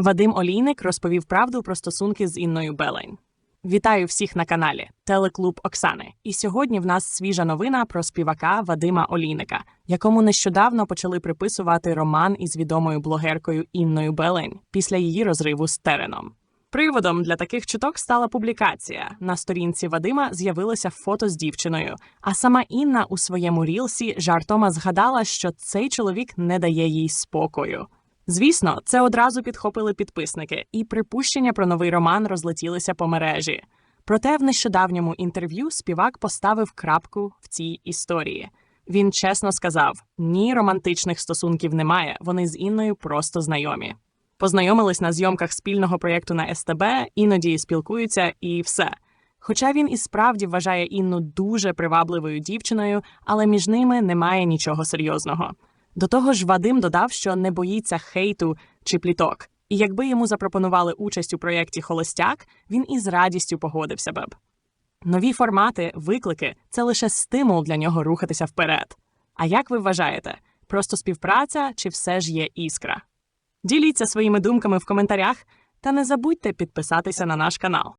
Вадим Олійник розповів правду про стосунки з Інною Белень. Вітаю всіх на каналі Телеклуб Оксани. І сьогодні в нас свіжа новина про співака Вадима Олійника, якому нещодавно почали приписувати роман із відомою блогеркою Інною Белень після її розриву з Тереном. Приводом для таких чуток стала публікація. На сторінці Вадима з'явилося фото з дівчиною, а сама Інна у своєму рілсі жартома згадала, що цей чоловік не дає їй спокою. Звісно, це одразу підхопили підписники, і припущення про новий роман розлетілися по мережі. Проте в нещодавньому інтерв'ю співак поставив крапку в цій історії. Він чесно сказав: ні, романтичних стосунків немає, вони з Інною просто знайомі. Познайомились на зйомках спільного проєкту на СТБ, іноді спілкуються і все. Хоча він і справді вважає Інну дуже привабливою дівчиною, але між ними немає нічого серйозного. До того ж, Вадим додав, що не боїться хейту чи пліток, і якби йому запропонували участь у проєкті Холостяк, він із радістю погодився б. Нові формати, виклики це лише стимул для нього рухатися вперед. А як ви вважаєте, просто співпраця чи все ж є іскра? Діліться своїми думками в коментарях та не забудьте підписатися на наш канал.